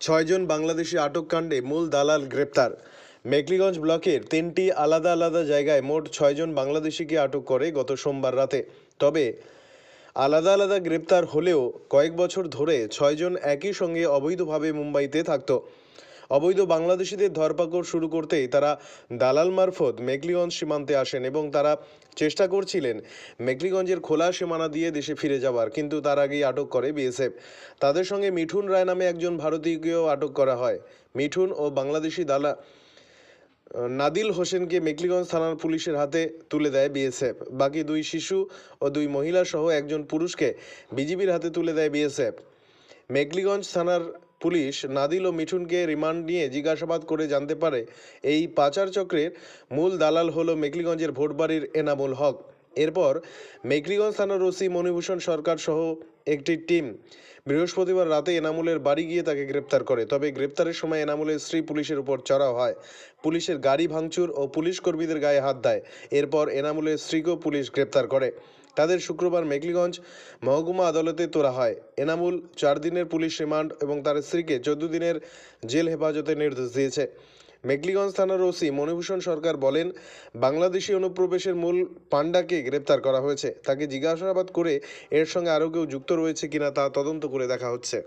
ছয়জন বাংলাদেশি আটক কাণ্ডে মূল দালাল গ্রেপ্তার। মেকলিগঞ্জ ব্লকের তিনটি আলাদা আলাদা জায়গায় মোট ছয়জন বাংলাদেশিকে আটক করে গত সোমবার রাতে। তবে আলাদা আলাদা গ্রেপ্তার হলেও কয়েক বছর ধরে ছয়জন একই সঙ্গে অবৈধভাবে মুম্বাইতে থাকতো। অবৈধ বাংলাদেশিদের ধরপাকড় শুরু করতেই তারা দালাল মারফত মেকলিগঞ্জ সীমান্তে আসেন এবং তারা চেষ্টা করছিলেন মেকলিগঞ্জের খোলা সীমানা দিয়ে দেশে ফিরে যাওয়ার, কিন্তু তার আগেই আটক করে বিএসএফ। তাদের সঙ্গে মিঠুন রায় নামে একজন ভারতীয়কেও আটক করা হয়। মিঠুন ও বাংলাদেশি দালা নাদিল হোসেনকে মেকলিগঞ্জ থানার পুলিশের হাতে তুলে দেয় বিএসএফ। বাকি দুই শিশু ও দুই মহিলা সহ একজন পুরুষকে বিজিবির হাতে তুলে দেয় বিএসএফ। মেকলিগঞ্জ থানার পুলিশ নাদিল ও মিঠুনকে রিমান্ড নিয়ে জিজ্ঞাসাবাদ করে জানতে পারে, এই পাচার চক্রের মূল দালাল হল মেখলিগঞ্জের ভোটবাড়ির এনামুল হক। এরপর মেঘলিগঞ্জ থানার ওসি মণিভূষণ সরকার সহ একটি টিম বৃহস্পতিবার রাতে এনামুলের বাড়ি গিয়ে তাকে গ্রেপ্তার করে। তবে গ্রেপ্তারের সময় এনামুলের স্ত্রী পুলিশের উপর চড়াও হয়। পুলিশের গাড়ি ভাঙচুর ও পুলিশ কর্মীদের গায়ে হাত দেয়। এরপর এনামুলের স্ত্রীকেও পুলিশ গ্রেপ্তার করে। তাদের শুক্রবার মেঘলিগঞ্জ মহকুমা আদালতে তোলা হয়। এনামুল চার দিনের পুলিশ রিমান্ড এবং তার স্ত্রীকে চোদ্দ দিনের জেল হেফাজতের নির্দেশ দিয়েছে। মেঘলিগঞ্জ থানার ওসি মণিভূষণ সরকার বলেন, বাংলাদেশি অনুপ্রবেশের মূল পাণ্ডাকে গ্রেপ্তার করা হয়েছে। তাকে জিজ্ঞাসাবাদ করে এর সঙ্গে আরও কেউ যুক্ত রয়েছে কিনা তা তদন্ত করে দেখা হচ্ছে।